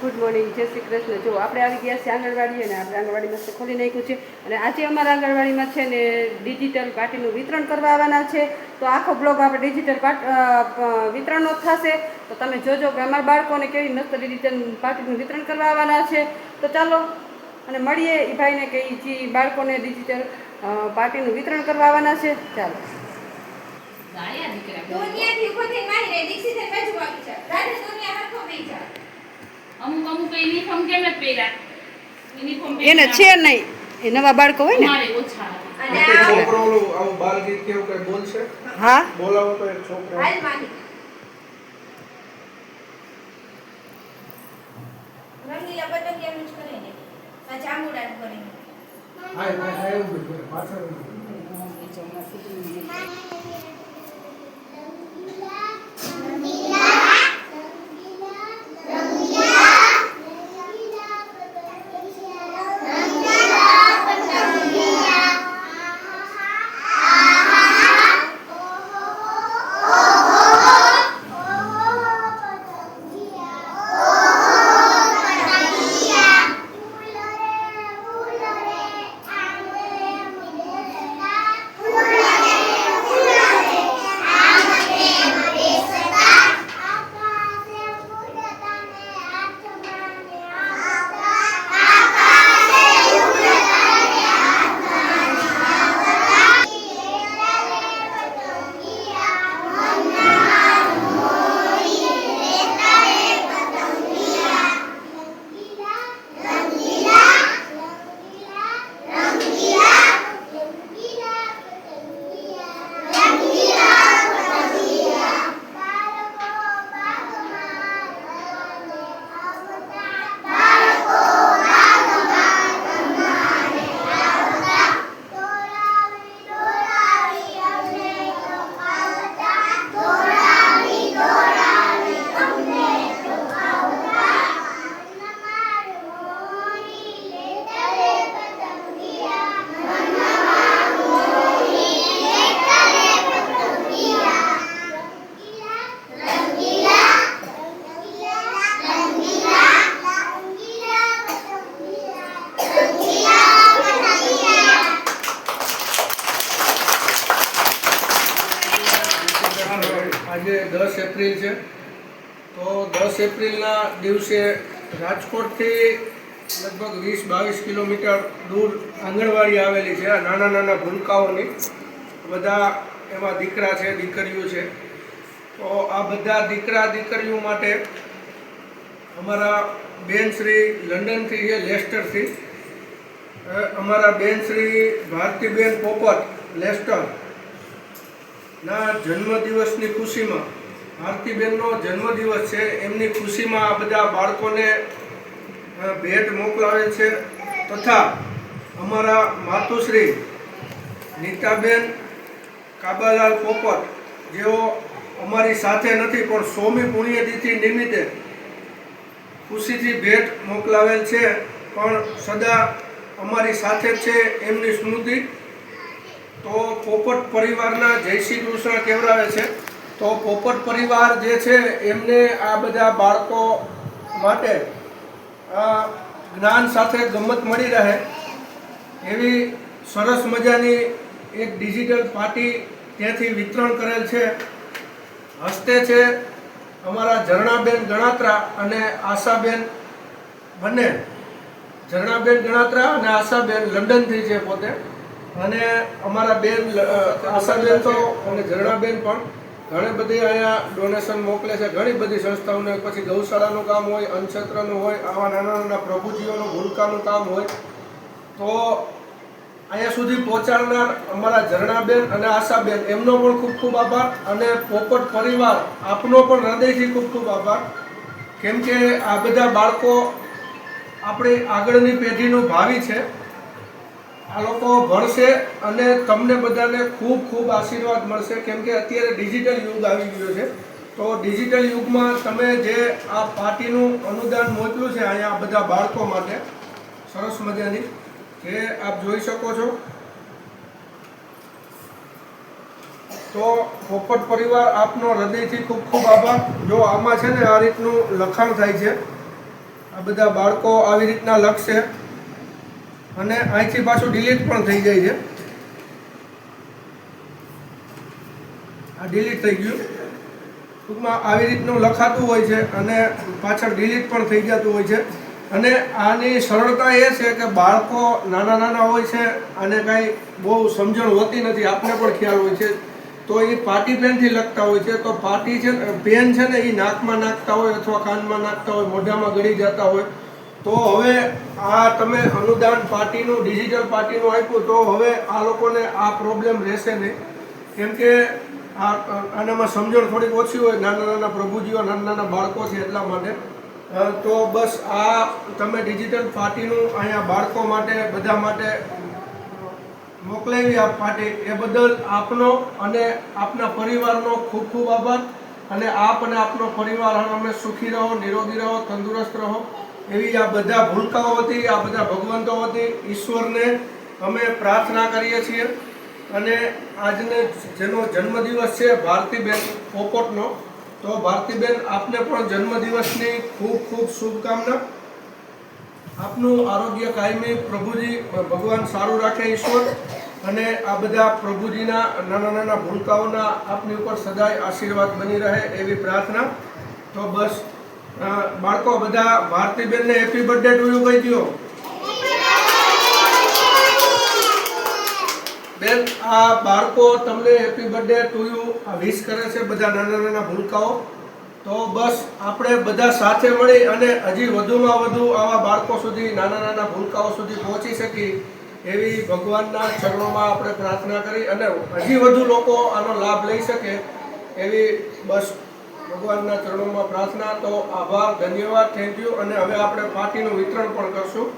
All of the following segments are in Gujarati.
ગુડ મોર્નિંગ જય શ્રી કૃષ્ણ. જો આપણે આવી ગયા છીએ આંગણવાડી અને આપણે આંગણવાડી મસ્ત ખોલી નાખ્યું છે. અને આજે અમારા આંગણવાડીમાં છે ને ડિજિટલ પાર્ટીનું વિતરણ કરવા આવવાના છે. તો આખો બ્લોગ આપણે ડિજિટલ પાર્ટ વિતરણનો જ થશે. તો તમે જોજો કે અમારા બાળકોને કેવી મસ્ત ડિજિટલ પાર્ટીનું વિતરણ કરવા આવવાના છે. તો ચાલો અને મળીએ એ ભાઈને કે જે બાળકોને ડિજિટલ પાર્ટીનું વિતરણ કરવા આવવાના છે. ચાલો. દુનિયાથી મારી રહી, દીક્ષિતે બાજુ આવી જા. યુનિફોર્મ કેમ નથી પહેર્યા? યુનિફોર્મ એને છે નહીં. એ નવા બાળકો હોય ને. મારે ઓછા અને આ છોકરો ઓલું આવું બાલ ગીત કેવું કઈ બોલશે હા? બોલાવો તો એક છોકરો. હાલ માહી. રંગીલા પતંગિયાનું જ કરે ને. આ જાંબુડાનું કરે હાય હાય હા હા એવું બધું. પાછળ. વીસ, બાવીસ કિલોમીટર દૂર આંગણવાડી આવેલી છે. આ નાના નાના ભૂલકાઓની બધા એમાં દીકરા છે, દીકરીઓ છે. તો આ બધા દીકરા, દીકરીઓ માટે અમારા બેન શ્રી લંડનથી છે, લેસ્ટરથી. અમારા બેન ભારતીબેન પોપટ, લેસ્ટર. ના જન્મદિવસની ખુશીમાં ભારતીબેનનો જન્મદિવસ છે, એમની ખુશીમાં આ બધા બાળકોને ભેટ મોકલાવે છે તથા અમારા માતુશ્રી નીતાબેન કાબાલાલ પોપટ, જેઓ અમારી સાથે નથી પણ સોમી પુણ્યતિથિ નિમિત્તે ખુશીથી ભેટ મોકલાવેલ છે, પણ સદા અમારી સાથે છે એમની સ્મૃતિ. તો પોપટ પરિવારના જય શ્રી કૃષ્ણ કેવડાવે છે? તો પોપટ પરિવાર જે છે એમને આ બધા બાળકો માટે જ્ઞાન સાથે ગમત મળી રહે એવી સરસ મજાની એક ડિજિટલ પાર્ટી ત્યાંથી વિતરણ કરેલ છે. હસ્તે છે અમારા ઝરણાબેન ગણાત્રા અને આશાબેન બંને. ઝરણાબેન ગણાત્રા અને આશાબેન લંડનથી છે પોતે. અને અમારા બેન આશાબેન તો અને ઝરણાબેન પણ. ઘણી બધી અહીંયા ડોનેશન મોકલે છે. ઘણી બધી સંસ્થાઓને પછી ગૌશાળાનું કામ હોય, અન્નક્ષેત્રનું હોય, આવા નાના નાના પ્રભુજીઓનું ભૂલકાનું કામ હોય. તો અહીંયા સુધી પહોંચાડનાર અમારા ઝરણાબેન અને આશાબેન, એમનો પણ ખૂબ ખૂબ આભાર અને પોપટ પરિવાર, આપનો પણ હૃદયથી ખૂબ ખૂબ આભાર. કેમ કે આ બધા બાળકો આપણી આગળની પેઢીનું ભાવિ છે. આ લોકો ભણશે અને તમને બધાને ખૂબ ખૂબ આશીર્વાદ મળશે. કેમ કે અત્યારે ડિજિટલ યુગ આવી ગયો છે. તો ડિજિટલ યુગમાં તમે જે આ પાર્ટીનું અનુદાન મોકલ્યું છે અહીંયા બધા બાળકો માટે, સરસ મજાની જે આપ જોઈ શકો છો. તો પોપટ પરિવાર, આપનો હૃદયથી ખૂબ ખૂબ આભાર. જો આમાં છે ને આ રીતનું લખાણ થાય છે. આ બધા બાળકો આવી રીતના લખશે. અને અહીંથી પાછું ડિલીટ પણ થઈ જાય છે. આ ડિલીટ થઈ ગયું. ટૂંકમાં આવી રીતનું લખાતું હોય છે અને પાછળ ડિલીટ પણ થઈ જતું હોય છે. અને આની સરળતા એ છે કે બાળકો નાના નાના હોય છે અને કાંઈ બહુ સમજણ હોતી નથી, આપને પણ ખ્યાલ હોય છે. તો એ પાટી પેનથી લખતા હોય છે. તો પાટી છે પેન છે ને એ નાકમાં નાખતા હોય અથવા કાનમાં નાખતા હોય, મોઢામાં ગળી જતા હોય. તો હવે આ તમે અનુદાન પાર્ટીનું, ડિજિટલ પાર્ટીનું આપ્યું, તો હવે આ લોકોને આ પ્રોબ્લેમ રહેશે નહીં. કેમ કે આ, આનામાં સમજણ થોડીક ઓછી હોય, નાના નાના પ્રભુજીઓ, નાના નાના બાળકો છે એટલા માટે. તો બસ આ તમે ડિજિટલ પાર્ટીનું અહીંયા બાળકો માટે, બધા માટે મોકલાવી આ પાર્ટી એ બદલ આપનો અને આપના પરિવારનો ખૂબ ખૂબ આભાર. અને આપ અને આપનો પરિવાર અમે સુખી રહો, નિરોગી રહો, તંદુરસ્ત રહો. એવી આ બધા ભૂલકાઓ હતી, આ બધા ભગવંતો હતી, ઈશ્વરને અમે પ્રાર્થના કરીએ છીએ. અને આજને જેનો જન્મદિવસ છે ભારતીબેન પોપટનો, તો ભારતીબેન, આપને પણ જન્મદિવસની ખૂબ ખૂબ શુભકામના. આપનું આરોગ્ય કાયમી, પ્રભુજી, ભગવાન સારું રાખે ઈશ્વર. અને આ બધા પ્રભુજીના નાના નાના ભૂલકાઓના આપની ઉપર સદાય આશીર્વાદ બની રહે એવી પ્રાર્થના. તો બસ બાળકો, બધા ભારતીબેનને હેપી બર્થડે ટુ યુ કહી દો બેન, આ બાળકો તમને happy birthday to you wish કરે છે બધા નાના નાના ભૂલકાઓ. તો બસ આપણે બધા સાથે મળી અને હજી વધુમાં વધુ આવા બાળકો સુધી, નાના નાના ભૂલકાઓ સુધી પહોંચી શકી એવી ભગવાનના ચરણોમાં આપણે પ્રાર્થના કરી અને હજી વધુ લોકો આનો લાભ લઈ શકે એવી બસ ભગવાનના ચરણોમાં પ્રાર્થના, તો આભાર, ધન્યવાદ થેન્ક યુ અને હવે આપણે પાર્ટીનું વિતરણ પણ કરશું.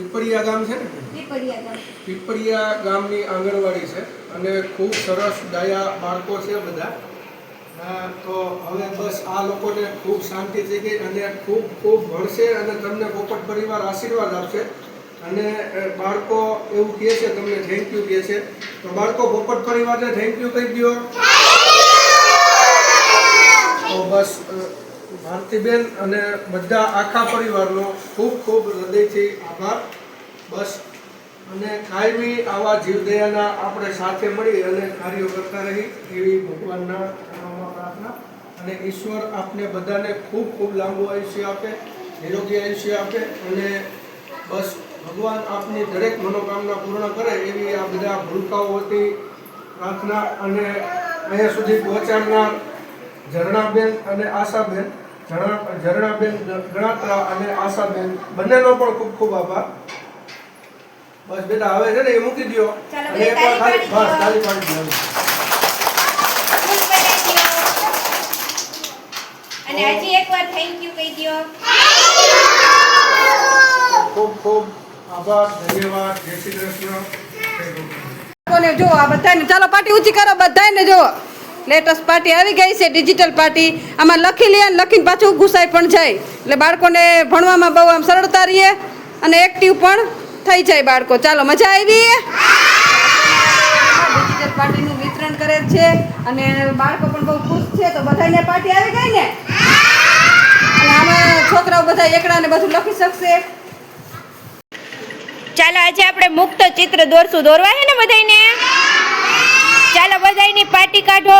પીપળિયા ગામ છે ને? પીપળિયા ગામ. પીપળિયા ગામની આંગણવાડી છે અને ખૂબ સરસ ડાયા બાળકો છે બધા. હા, તો હવે બસ આ લોકોને ખૂબ શાંતિ થઈ ગઈ અને ખૂબ ખૂબ ભણશે અને તમને પોપટ પરિવાર આશીર્વાદ આપશે. અને બાળકો એવું કહે છે તમને થેન્ક યુ કહે છે. તો બાળકો પોપટ પરિવારને થેન્ક યુ કહી દો તો બસ ભારતીબેન અને બધા આખા પરિવારનો ખૂબ ખૂબ હૃદયથી આભાર. બસ. અને કાયમી આવા જીવદયાના આપણે સાથે મળી અને કાર્યો કરતા રહી એવી ભગવાનના પ્રાર્થના. અને ઈશ્વર આપને બધાને ખૂબ ખૂબ લાંબુ આયુષ્ય આપે, નિરોગી આયુષ્ય આપે અને બસ ભગવાન આપની દરેક મનોકામના પૂર્ણ કરે એવી આ બધા ભૂલકાઓ વતી પ્રાર્થના અને અહીંયા સુધી પહોંચાડનાર ઝરણાબેન અને આશાબેન ઝરણા ઝરણાબેન ગણાત્રા અને આશાબેન બંનેનો પણ ખૂબ ખૂબ આભાર. બસ બેટા હવે છે ને એ મૂકી દો અને ખાલી બસ પાડી પાડી દો ફૂલ બનાવી દ્યો. અને હજી એકવાર થેન્ક યુ કહી દ્યો. ખૂબ ખૂબ આભાર ધન્યવાદ. જય શ્રી કૃષ્ણ. જો આ બધાને ચાલો પાટી ઊંચી કરો બધાને જો. લેટેસ્ટ પાર્ટી આવી ગઈ છે ડિજિટલ પાર્ટી. આમાં લખી લે અને લખીને પાછું ઘૂસાઈ પણ જાય. એટલે બાળકોને ભણવામાં બહુ આમ સરળતા રહીએ અને એક્ટિવ પણ થઈ જાય બાળકો. ચાલો, મજા આવી? ડિજિટલ પાર્ટીનું વિતરણ કરે છે અને બાળકો પણ બહુ ખુશ છે. તો બધાને પાર્ટી આવી ગઈ ને? અને આમાં છોકરાઓ બધા એકડા ને બધું લખી શકશે. ચાલો, આજે આપણે મુક્ત ચિત્ર દોરશું. દોરવા છે ને બધાયને? ચાલો બધાયની પાર્ટી કાઢો.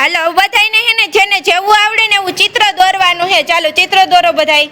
હાલો, બધાયને હે ને જેને જેવું આવડે ને એવું ચિત્ર દોરવાનું છે ચાલો, ચિત્ર દોરો બધાય.